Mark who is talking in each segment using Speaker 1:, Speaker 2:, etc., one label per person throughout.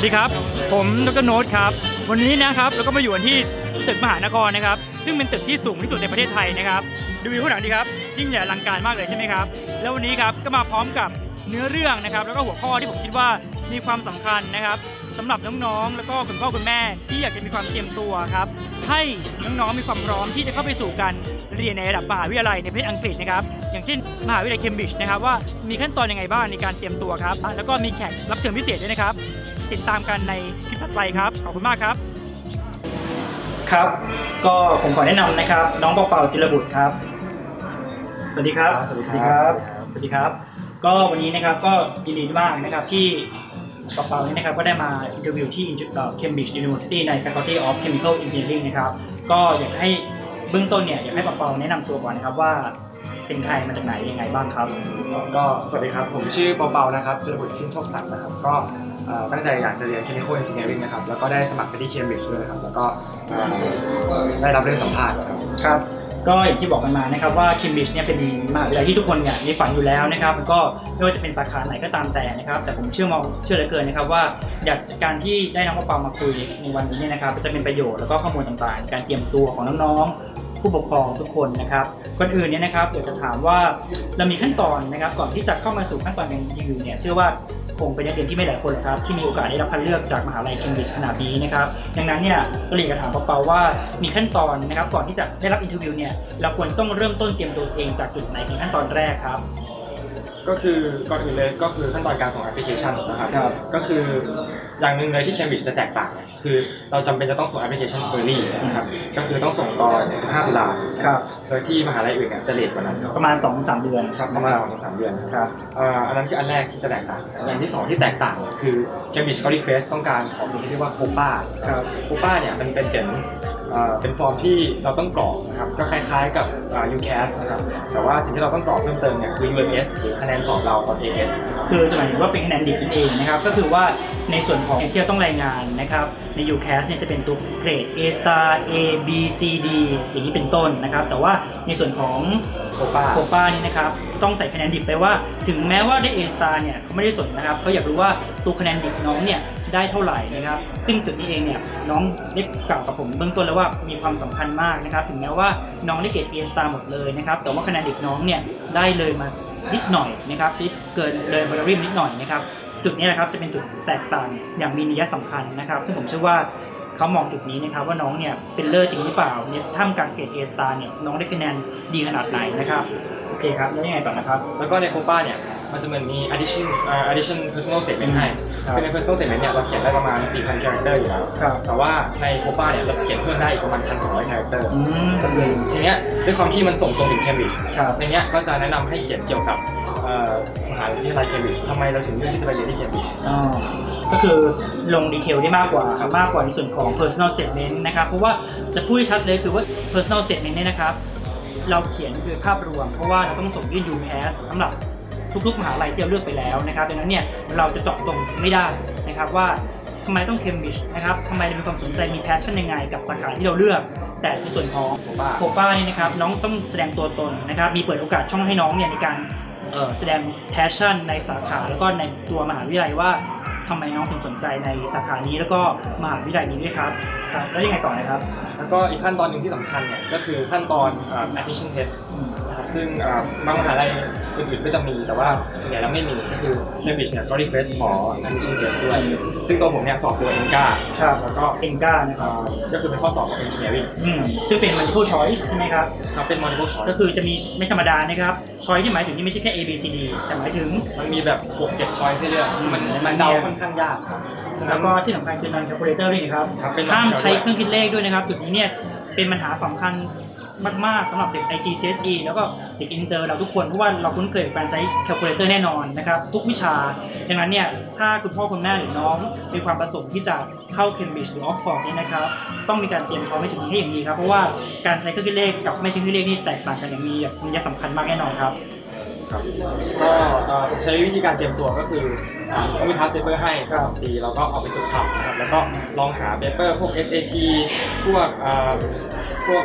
Speaker 1: วัสดีครับ ผมดรโน้ตครับ วันนี้นะครับเราก็มาอยู่กันที่ตึกมหานครนะครับ ซึ่งเป็นตึกที่สูงที่สุดในประเทศไทยนะครับ ดูวิวข้างหลังดีครับ ยิ่งใหญ่อลังการมากเลยใช่ไหมครับ แล้ววันนี้ครับก็มาพร้อมกับเนื้อเรื่องนะครับ แล้วก็หัวข้อที่ผมคิดว่ามีความสำคัญนะครับ สำหรับน้องๆ แล้วก็คุณพ่อคุณแม่ที่อยากจะมีความเตรียมตัวครับ ให้น้องๆมีความพร้อมที่จะเข้าไปสู่การเรียนในระดับมหาวิทยาลัยในประเทศอังกฤษนะครับ อย่างเช่นมหาวิทยาลัยเคมบริดจ์นะครับว่ามีขั้นตอนยังไงบ้างในการเตรียมตัวครับ แล้วก็มีแขกรับเชิญพิเศษด้วยนะครับ ติดตามกันในคลิปถัดไปครับขอบคุณมากครับ ครับ ก็ผมขอแนะนำนะครับ น้องเปาเปาจิรบุตรครับ สวัสดีครับ
Speaker 2: สวัสดีครับ
Speaker 1: สวัสดีครับ ก็วันนี้นะครับก็ยินดีมากนะครับที่ เปาเปาเนี่ยนะครับก็ได้มาอินเทอร์วิวที่ Cambridge University ใน Faculty of Chemical Engineering นะครับก็อยากให้เบื้องต้นเนี่ยอยากให้เปาเปาแนะนำตัวก่อนนะครับว่าเป็นใครมาจากไหนยังไงบ้างครับ
Speaker 2: ก็สวัสดีครับ ผมชื่อเปาๆนะครับจุลบุตรชื่นโชคสันต์นะครับ ก็เอ่อตั้งใจอยากจะเรียน Chemical Engineering นะครับ แล้วก็ได้สมัครไปที่ Cambridge ด้วยนะครับ แล้วก็เอ่อได้รับเรื่องสัมภาษณ์นะครับ
Speaker 1: ครับ ก็อย่างที่บอกกันมานะครับว่า Cambridge เนี่ยเป็นมหาวิทยาลัยที่ทุกคนเนี่ยมีฝันอยู่แล้วนะครับแล้วก็ไม่ว่าจะเป็นสาขาไหนก็ตามแต่นะครับ แต่ผมเชื่อมองเชื่อเหลือเกินนะครับว่าอยากจากการที่ได้น้องมะปามาคุยในวันนี้เนี่ยนะครับจะเป็นประโยชน์แล้วก็ข้อมูลต่างๆ การเตรียมตัวของน้องๆ ผู้ปกครองทุกคนนะครับก่อนอื่นเนี่ยนะครับอยากจะถามว่าเรามีขั้นตอนนะครับ ก่อนที่จะเข้ามาสู่ขั้นตอนการรีวิวเนี่ยเชื่อว่า คงเป็นนักเรียนที่ไม่หลายคนครับที่มีโอกาสได้รับคัดเลือกจากมหาลัยเคมบริดจ์ขนาดนี้นะครับดังนั้นเนี่ยก็เลยอยากจะถามเปาๆว่ามีขั้นตอนนะครับก่อนที่จะได้รับอินเทอร์วิวเนี่ยเราควรต้องเริ่มต้นเตรียมตัวเองจากจุดไหนเป็นขั้นตอนแรกครับ
Speaker 2: ก็คือก่อนอื่นเลยก็คือขั้นตอนการส่งแอปพลิเคชันนะครับ
Speaker 1: ครับ
Speaker 2: ก็คืออย่างหนึ่งเลยที่ Cambridge จะแตกต่างเนี่ยคือเราจำเป็นจะต้องส่งแอปพลิเคชัน early นะครับก็คือต้องส่งตอน 15ตุลา
Speaker 1: ครับ
Speaker 2: โดยที่มหาลัยอื่นเนี่ยจะเลทกว่านั้นครับ
Speaker 1: ประมาณ2อสเดือน
Speaker 2: ครับประมาณสองถึงสามเดือนครับ
Speaker 1: ครับ
Speaker 2: เอ่ออันนั้นคืออันแรกที่จะแตกต่างอย่างที่สองที่แตกต่างเนี่ยคือ Cambridge เขา request ต้องการขอสิ่งที่เรียกว่า COPA
Speaker 1: ครับ
Speaker 2: COPA เนี่ยมันเป็นเป็นเอ่อ เป็นฟอร์มที่เราต้องกรอกนะครับก็คล้ายๆกับ UCAS นะครับแต่ว่าสิ่งที่เราต้องกรอกเพิ่มเติมเนี่ยคือ UMS หรือคะแนนสอบเราตอน AS นะครับ
Speaker 1: คือจะหมายถึงว่าเป็นคะแนนดิบนั่นเองนะครับก็คือว่าในส่วนของที่เราต้องรายงานนะครับใน UCAS เนี่ยจะเป็นตัวเกรด A star A B C D อย่างนี้เป็นต้นนะครับแต่ว่าในส่วนของ
Speaker 2: COPA
Speaker 1: โคป้านี่นะครับต้องใส่คะแนนดิบไปว่า ถึงแม้ว่าได้ A star เนี่ยเขาไม่ได้สนนะครับเขาอยากรู้ว่าตัวคะแนนดิบน้องเนี่ยได้เท่าไหร่นะครับซึ่งจุดนี้เองเนี่ยน้องได้กล่าวกับผมเบื้องต้นแล้วว่ามีความสำคัญมากนะครับถึงแม้ว่าน้องได้เกรด A star หมดเลยนะครับแต่ว่าคะแนนดิบน้องเนี่ยได้เลยมานิดหน่อยนะครับที่เกินเลยบริเวณนิดหน่อยนะครับจุดนี้นะครับจะเป็นจุดแตกต่างอย่างมีนัยสำคัญนะครับ ซึ่งผมเชื่อว่า เขามองจุดนี้นะครับว่าน้องเนี่ยเป็นเลอร์จริงหรือเปล่าเนี่ยท่ามกลางเกรด A star เนี่ยน้องได้คะแนนดีขนาดไหนนะครับโอเคครับแล้วยังไงต่อนะครับ
Speaker 2: แล้วก็ใน COPA เนี่ยมันจะเหมือนมี addition อ่า addition personal statement ให้
Speaker 1: ครับ
Speaker 2: คือใน personal statement เนี่ยเราเขียนได้ประมาณ 4,000 character อยู่แล้ว
Speaker 1: ครับ
Speaker 2: แต่ว่าใน COPA เนี่ยเราเขียนเพิ่มได้อีกประมาณ 1,200 character
Speaker 1: อืม
Speaker 2: ก็คือทีเนี้ยด้วยความที่มันส่งตรงถึง Cambridge
Speaker 1: ครับ
Speaker 2: ในเนี้ยก็จะแนะนำให้เขียนเกี่ยวกับเอ่อมหาวิทยาลัย Cambridge ทำไมเราถึงเลือกที่จะไปเรียนที่ Cambridge
Speaker 1: อ๋อ ก็คือลงดีเทลได้มากกว่าครับมากกว่าในส่วนของ personal statement นะครับ เพราะว่าจะพูดให้ชัดเลยคือว่า personal statement เนี่ยนะครับ เราเขียนคือภาพรวม เพราะว่าเราต้องส่งยื่น UCAS สำหรับทุกๆ มหาลัยที่เราเลือกไปแล้วนะครับดังนั้นเนี่ยเราจะเจาะตรงไม่ได้นะครับว่าทำไมต้อง Cambridge นะครับทำไมมีความสนใจมี passion ยังไงกับสาขาที่เราเลือก แต่ในส่วนของโคป้านี่นะครับน้องต้องแสดงตัวตนนะครับ มีเปิดโอกาสช่องให้น้องเนี่ยในการแสดง passion ในสาขาแล้วก็ในตัวมหาวิทยาลัยว่า ทำไมน้องถึงสนใจในสาขานี้แล้วก็มหาวิทยาลัยนี้ด้วยครับครับแล้วยังไงต่อนะครับ
Speaker 2: แล้วก็อีกขั้นตอนหนึ่งที่สำคัญเนี่ยก็คือขั้นตอนเอ่อ admission test นะครับ ซึ่งเอ่อบางมหาลัยอื่นๆก็จะมีแต่ว่าส่วนใหญ่แล้วไม่มีก็คือ Cambridge เนี่ยก็ request ขอ admission test ด้วย ซึ่งตัวผมเนี่ยสอบตัว ENGA
Speaker 1: ครับ
Speaker 2: แล้วก็
Speaker 1: เอ็นก้านะค
Speaker 2: เอ่
Speaker 1: รับ
Speaker 2: อก็คือเป็นข้อสอบของ engineering
Speaker 1: อืมซึ่งเป็น multiple choice ใช่ไหมครับ
Speaker 2: ครับเป็น multiple choice
Speaker 1: ก็คือจะมีไม่ธรรมดานะครับ choice ที่หมายถึงนี่ไม่ใช่แค่ A B C D แต่หมายถึง
Speaker 2: มันมีแบบ6-7 choice ให้เลือกมันมันเดาค่อนข้างยากครับฉะนั้
Speaker 1: แล้
Speaker 2: น
Speaker 1: วก็ที่สำคัญคือ non calculator ด้วยนะครับ
Speaker 2: ครับเป็น non
Speaker 1: ห้ามใช้
Speaker 2: calculator
Speaker 1: เครื่องคิดเลขด้วยนะครับจุดนี้เนี่ยเป็นปัญหาสำคัญ มากๆสำหรับเด็ก IGCSE แล้วก็เด็กอินเตอร์เราทุกคน เพราะว่าเราคุ้นเคยกับการใช้ calculator แน่นอนนะครับทุกวิชา ดังนั้นเนี่ยถ้าคุณพ่อคุณแม่หรือน้องมีความประสงค์ที่จะเข้า Cambridge หรือ Oxford นี่นะครับต้องมีการเตรียมพร้อมให้ถึงที่อย่างดีครับเพราะว่าการใช้เครื่องคิดเลขกับไม่ใช้เครื่องคิดเลขนี่แตกต่างกันอย่างมีแบบมีนัยสำคัญมากแน่นอนครับ
Speaker 2: ครับก็ใช้วิธีการเตรียมตัวก็คืออ่าต้องมีทัสเปเปอร์ให้สองปีแล้วก็เอาไปฝึกทำนะครับแล้วก็ลองหาเปเปอร์พวก SAT พวก พวก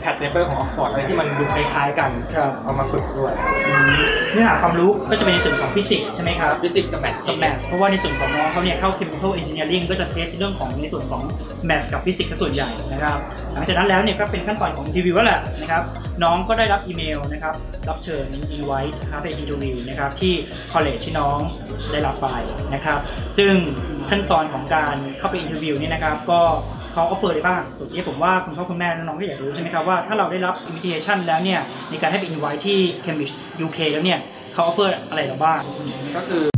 Speaker 2: แพดเปเปอร์ของออกซฟอร์ดอะไรที่มันดูคล้ายๆกัน
Speaker 1: ครับ
Speaker 2: เอามาฝึกด้วย
Speaker 1: เนื้อหาความรู้ก็จะเป็นในส่วนของฟิสิกส์ใช่ไหมครับ
Speaker 2: ฟิสิกส์กับแมท
Speaker 1: กับแมทเพราะว่าในส่วนของน้องเขาเนี่ยเข้า chemical engineering ก็จะเทสเรื่องของในส่วนของแมทกับฟิสิกส์ส่วนใหญ่นะครับหลังจากนั้นแล้วเนี่ยก็เป็นขั้นตอนของรีวิวแล้วแหละนะครับน้องก็ได้รับอีเมลนะครับรับเชิญ invite นะครับไปอินเทอร์วิวนะครับที่ college ที่น้องได้รับไปนะครับซึ่งขั้นตอนของการเข้าไปอินเทอร์วิวเนี่ยนะครับก็ เขาออฟเฟอร์ได้บ้างตัวนี้ผมว่าคุณพ่อคุณแม่น้องๆก็อยากรู้ใช่ไหมครับว่าถ้าเราได้รับ invitation แล้วเนี่ยในการให้ไป invite ที่ Cambridge UK แล้วเนี่ยเขาออฟเฟอร์อะไรเราบ้าง
Speaker 2: ก็คือ